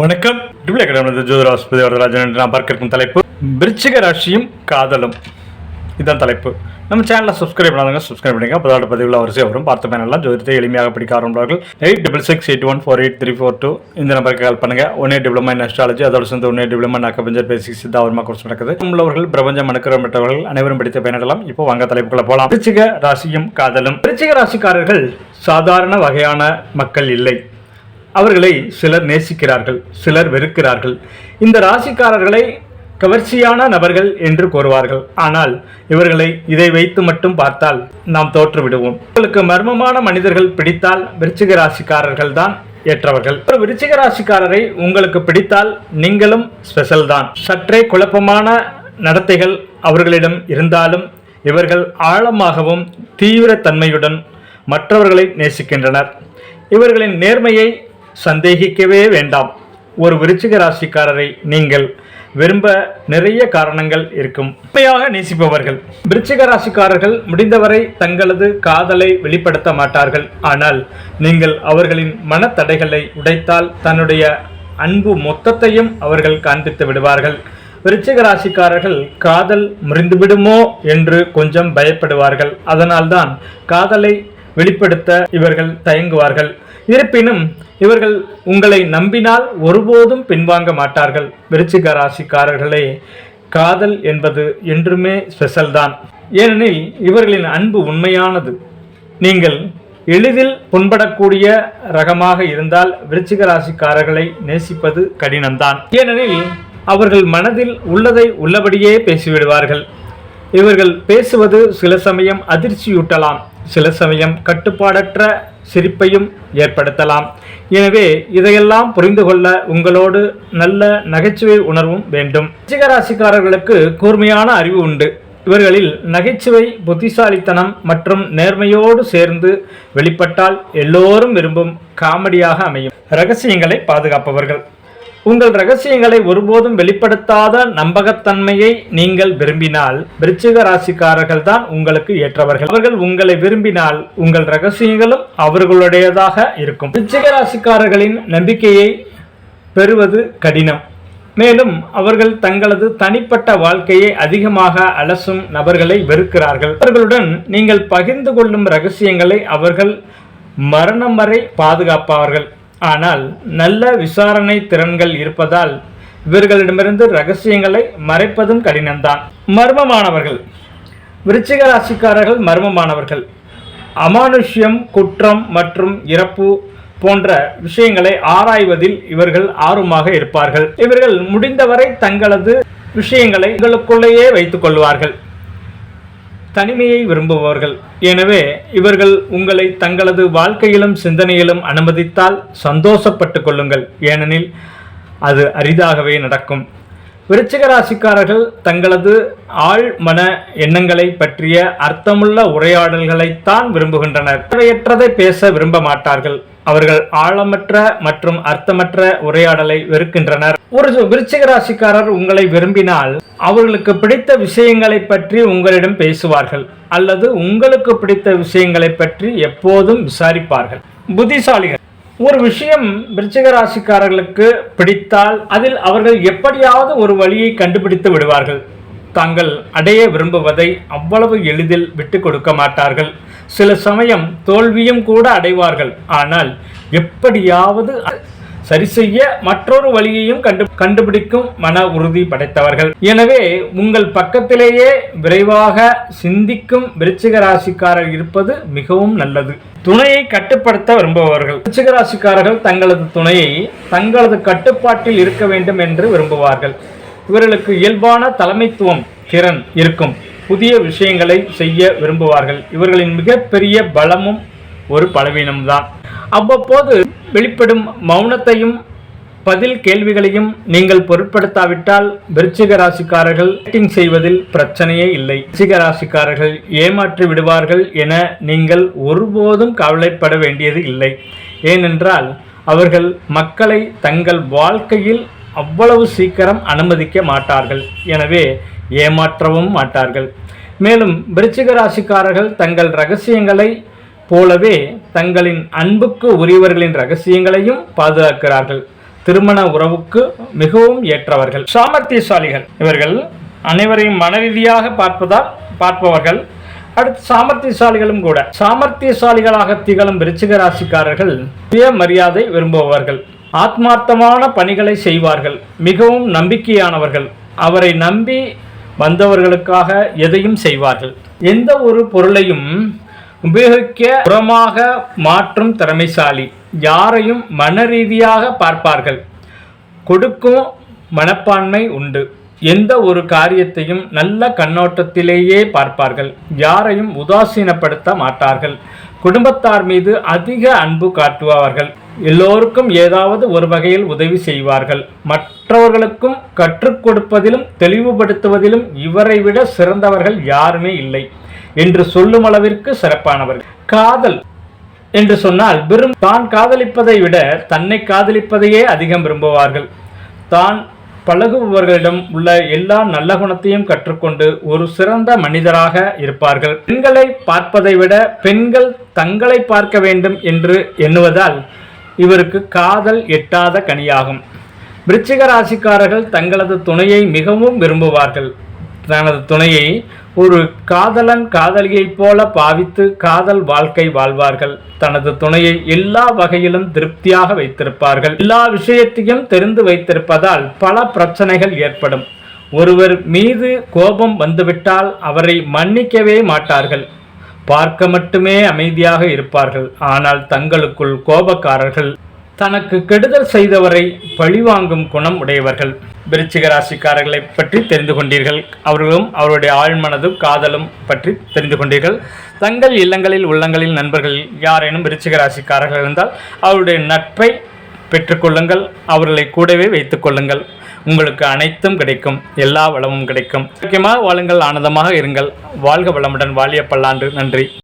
வணக்கம். டிபிளே வரதராஜன் என்று நான் பார்க்க இருக்கும் தலைப்பு விருச்சிக ராசியும் காதலும். இதுதான் தலைப்பு. நம்ம சேனலில் சப்ஸ்கிரைப் பண்ணாதவங்க சப்ஸ்கிரைப் பண்ணிங்க அப்போதோட பதிவில் வரிசையாக வரும். பார்த்த பேனெல்லாம் ஜோதிடத்தை எளிமையாக படிக்க ஆரம்பிப்பார்கள். Eight double six eight one four eight three four two இந்த நம்பருக்கு கால் பண்ணுங்க. ஒன்னே டிப்ளமா இன் அஸ்ட்ராலஜி அதோட சேர்ந்து ஒன்னே டிப்ளமா நான் அக்கபஞ்சர் பேசி சித்தாவர்மா கோர்ஸ் நடக்குது. உள்ளவர்கள் பிரபஞ்சம் மனுக்கிறவர்கள் அனைவரும் படித்த பயனடலாம் இப்போ வாங்க தலைப்புக்குள்ள போகலாம் விருச்சிக ராசியும் காதலும். விருச்சிக ராசிக்காரர்கள் சாதாரண வகையான மக்கள் இல்லை. அவர்களை சிலர் நேசிக்கிறார்கள் சிலர் வெறுக்கிறார்கள். இந்த ராசிக்காரர்களை கவர்ச்சியான நபர்கள் என்று கூறுவார்கள். ஆனால் இவர்களை இதை வைத்து மட்டும் பார்த்தால் நாம் தோற்றுவிடுவோம். உங்களுக்கு மர்மமான மனிதர்கள் பிடித்தால் விருச்சிக ராசிக்காரர்கள் தான் ஏற்றவர்கள். ஒரு விருச்சிக ராசிக்காரரை உங்களுக்கு பிடித்தால் நீங்களும் ஸ்பெஷல் தான். சற்றே குழப்பமான நடத்தைகள் அவர்களிடம் இருந்தாலும் இவர்கள் ஆழமாகவும் தீவிர தன்மையுடன் மற்றவர்களை நேசிக்கின்றனர். இவர்களின் நேர்மையை சந்தேகிக்கவே வேண்டாம். ஒரு விருச்சிக ராசிக்காரரை நீங்கள் விரும்ப நிறைய காரணங்கள் இருக்கும். உண்மையாக நேசிப்பவர்கள். விருச்சிக ராசிக்காரர்கள் முடிந்தவரை தங்களது காதலை வெளிப்படுத்த மாட்டார்கள். ஆனால் நீங்கள் அவர்களின் மனத்தடைகளை உடைத்தால் தன்னுடைய அன்பு மொத்தத்தையும் அவர்கள் காண்பித்து விடுவார்கள். விருச்சிக ராசிக்காரர்கள் காதல் முறிந்துவிடுமோ என்று கொஞ்சம் பயப்படுவார்கள். அதனால்தான் காதலை வெளிப்படுத்த இவர்கள் தயங்குவார்கள். இருப்பினும் இவர்கள் உங்களை நம்பினால் ஒருபோதும் பின்வாங்க மாட்டார்கள். விருச்சிக ராசிக்காரர்களே காதல் என்பது என்றுமே ஸ்பெஷல் தான். ஏனெனில் இவர்களின் அன்பு உண்மையானது. நீங்கள் எளிதில் புண்படக்கூடிய ரகமாக இருந்தால் விருச்சிக ராசிக்காரர்களை நேசிப்பது கடினம்தான். ஏனெனில் அவர்கள் மனதில் உள்ளதை உள்ளபடியே பேசிவிடுவார்கள். இவர்கள் பேசுவது சில சமயம் அதிர்ச்சியூட்டலாம். சில சமயம் கட்டுப்பாடற்ற சிரிப்பையும் ஏற்படுத்தலாம். எனவே இதையெல்லாம் புரிந்து கொள்ள உங்களோடு நல்ல நகைச்சுவை உணர்வும் வேண்டும். ராசிக்காரர்களுக்கு கூர்மையான அறிவு உண்டு. இவர்களில் நகைச்சுவை புத்திசாலித்தனம் மற்றும் நேர்மையோடு சேர்ந்து வெளிப்பட்டால் எல்லோரும் விரும்பும் காமெடியாக அமையும். ரகசியங்களை பாதுகாப்பவர்கள். உங்கள் ரகசியங்களை ஒருபோதும் வெளிப்படுத்தாத நம்பகத்தன்மையை நீங்கள் விரும்பினால் விருச்சிக ராசிக்காரர்கள் தான் உங்களுக்கு ஏற்றவர்கள். அவர்கள் உங்களை விரும்பினால் உங்கள் ரகசியங்களும் அவர்களுடையதாக இருக்கும். விருச்சிக ராசிக்காரர்களின் நம்பிக்கையை பெறுவது கடினம். மேலும் அவர்கள் தங்களது தனிப்பட்ட வாழ்க்கையை அதிகமாக அலசும் நபர்களை வெறுக்கிறார்கள். அவர்களுடன் நீங்கள் பகிர்ந்து கொள்ளும் ரகசியங்களை அவர்கள் மரணம் வரை பாதுகாப்பார்கள். ஆனால் நல்ல விசாரணை திறன்கள் இருப்பதால் இவர்களிடமிருந்து ரகசியங்களை மறைப்பதும் கடினம்தான். மர்மமானவர்கள். விருச்சிக ராசிக்காரர்கள் மர்மமானவர்கள். அமானுஷ்யம் குற்றம் மற்றும் இறப்பு போன்ற விஷயங்களை ஆராய்வதில் இவர்கள் ஆர்வமாக இருப்பார்கள். இவர்கள் முடிந்தவரை தங்களது விஷயங்களை உங்களுக்குள்ளேயே வைத்துக் கொள்வார்கள். தனிமையை விரும்புபவர்கள். எனவே இவர்கள் உங்களை தங்களது வாழ்க்கையிலும் சிந்தனையிலும் அனுமதித்தால் சந்தோஷப்பட்டு கொள்ளுங்கள். ஏனெனில் அது அரிதாகவே நடக்கும். விருச்சிக ராசிக்காரர்கள் தங்களது ஆழ் மன எண்ணங்களை பற்றிய அர்த்தமுள்ள உரையாடல்களைத்தான் விரும்புகின்றனர். தேவையற்றதை பேச விரும்ப மாட்டார்கள். அவர்கள் ஆழமற்ற மற்றும் அர்த்தமற்ற உரையாடலை வெறுக்கின்றனர். ஒரு விருச்சிக ராசிக்காரர் உங்களை விரும்பினால் அவர்களுக்கு பிடித்த விஷயங்களை பற்றி உங்களிடம் பேசுவார்கள். அல்லது உங்களுக்கு பிடித்த விஷயங்களை பற்றி எப்போதும் விசாரிப்பார்கள். புத்திசாலிகள். ஒரு விஷயம் விருச்சிக ராசிக்காரர்களுக்கு பிடித்தால் அதில் அவர்கள் எப்படியாவது ஒரு வழியை கண்டுபிடித்து விடுவார்கள். தாங்கள் அடைய விரும்புவதை அவ்வளவு எளிதில் விட்டு கொடுக்க மாட்டார்கள். சில சமயம் தோல்வியும் கூட அடைவார்கள். ஆனால் எப்படியாவது சரி செய்ய மற்றொரு வழியையும் கண்டு கண்டுபிடிக்கும் மன உறுதி படைத்தவர்கள். எனவே உங்கள் பக்கத்திலேயே விரைவாக சிந்திக்கும் விருச்சிக ராசிக்காரர் இருப்பது மிகவும் நல்லது. துணையை கட்டுப்படுத்த விரும்புபவர்கள். விருச்சிக ராசிக்காரர்கள் தங்களது துணையை தங்களது கட்டுப்பாட்டில் இருக்க வேண்டும் என்று விரும்புவார்கள். இவர்களுக்கு இயல்பான தலைமைத்துவம் திறன் இருக்கும். புதிய விஷயங்களை செய்ய விரும்புவார்கள். இவர்களின் மிகப்பெரிய பலமும் ஒரு பலவீனம்தான். அவ்வப்போது வெளிப்படும் மௌனத்தையும் பதில் கேள்விகளையும் நீங்கள் பொருட்படுத்தாவிட்டால் விருச்சிக ராசிக்காரர்கள் டேட்டிங் செய்வதில் பிரச்சனையே இல்லை. விருச்சிக ராசிக்காரர்கள் ஏமாற்றி விடுவார்கள் என நீங்கள் ஒருபோதும் கவலைப்பட வேண்டியது இல்லை. ஏனென்றால் அவர்கள் மக்களை தங்கள் வாழ்க்கையில் அவ்வளவு சீக்கிரம் அனுமதிக்க மாட்டார்கள். எனவே ஏமாற்றவும் மாட்டார்கள். மேலும் விருச்சிக ராசிக்காரர்கள் தங்கள் ரகசியங்களை போலவே தங்களின் அன்புக்கு உரியவர்களின் ரகசியங்களையும் பாதுகாக்கிறார்கள். திருமண உறவுக்கு மிகவும் ஏற்றவர்கள். சாமர்த்தியசாலிகள். இவர்கள் அனைவரையும் மனரீதியாக பார்ப்பதால் பார்ப்பவர்கள். அடுத்து சாமர்த்தியசாலிகளும் கூட. சாமர்த்தியசாலிகளாக திகழும் விருச்சிக ராசிக்காரர்கள் சுய மரியாதை விரும்புபவர்கள். ஆத்மார்த்தமான பணிகளை செய்வார்கள். மிகவும் நம்பிக்கையானவர்கள். அவரை நம்பி வந்தவர்களுக்காக எதையும் செய்வார்கள். எந்த ஒரு பொருளையும் உபயோகிக்க புறமாக மாற்றும் திறமைசாலி. யாரையும் மன ரீதியாக பார்ப்பார்கள். கொடுக்கும் மனப்பான்மை உண்டு. எந்த ஒரு காரியத்தையும் நல்ல கண்ணோட்டத்திலேயே பார்ப்பார்கள். யாரையும் உதாசீனப்படுத்த மாட்டார்கள். குடும்பத்தார் மீது அதிக அன்பு காட்டுவார்கள் எல்லோருக்கும் ஏதாவது ஒரு வகையில் உதவி செய்வார்கள். மற்றவர்களுக்கும் கற்றுக் கொடுப்பதிலும் தெளிவுபடுத்துவதிலும் இவரை விட சிறந்தவர்கள் யாருமே இல்லை. என்று சொல்லும் அளவிற்கு சிறப்பானவர்கள். காதல் என்று சொன்னால் வெறும் தான் காதலிப்பதை விட தன்னை காதலிப்பதையே அதிகம் விரும்புவார்கள். தான் பழகுபவர்களிடம் உள்ள எல்லா நல்ல குணத்தையும் கற்றுக்கொண்டு ஒரு சிறந்த மனிதராக இருப்பார்கள். பெண்களை பார்ப்பதை விட பெண்கள் தங்களை பார்க்க வேண்டும் என்று எண்ணுவதால் இவருக்கு காதல் எட்டாத கனியாகும். விருச்சிக ராசிக்காரர்கள் தங்களது துணையை மிகவும் விரும்புவார்கள். தனது துணையை ஒரு காதலன் காதலியைப் போல பாவித்து காதல் வாழ்க்கை வாழ்வார்கள். தனது துணையை எல்லா வகையிலும் திருப்தியாக வைத்திருப்பார்கள். எல்லா விஷயத்தையும் தெரிந்து வைத்திருப்பதால் பல பிரச்சனைகள் ஏற்படும். ஒருவர் மீது கோபம் வந்துவிட்டால் அவரை மன்னிக்கவே மாட்டார்கள். பார்க்க மட்டுமே அமைதியாக இருப்பார்கள். ஆனால் தங்களுக்குள் கோபக்காரர்கள் தனக்கு கெடுதல் செய்தவரை பழிவாங்கும் குணம் உடையவர்கள். விருச்சிக ராசிக்காரர்களை பற்றி தெரிந்து கொண்டீர்கள். அவர்களும் அவருடைய ஆழ்மனதும் காதலும் பற்றி தெரிந்து கொண்டீர்கள். தங்கள் இல்லங்களில் உள்ளங்களில் நண்பர்கள் யாரேனும் விருச்சிக ராசிக்காரர்கள் இருந்தால் அவருடைய நட்பை பெற்றுக்கொள்ளுங்கள் அவர்களை கூடவே வைத்துக்கொள்ளுங்கள் உங்களுக்கு அனைத்தும் கிடைக்கும். எல்லா வளமும் கிடைக்கும். முக்கியமாக வாழுங்கள் ஆனந்தமாக இருங்கள். வாழ்க வளமுடன். வாழிய பல்லாண்டு நன்றி.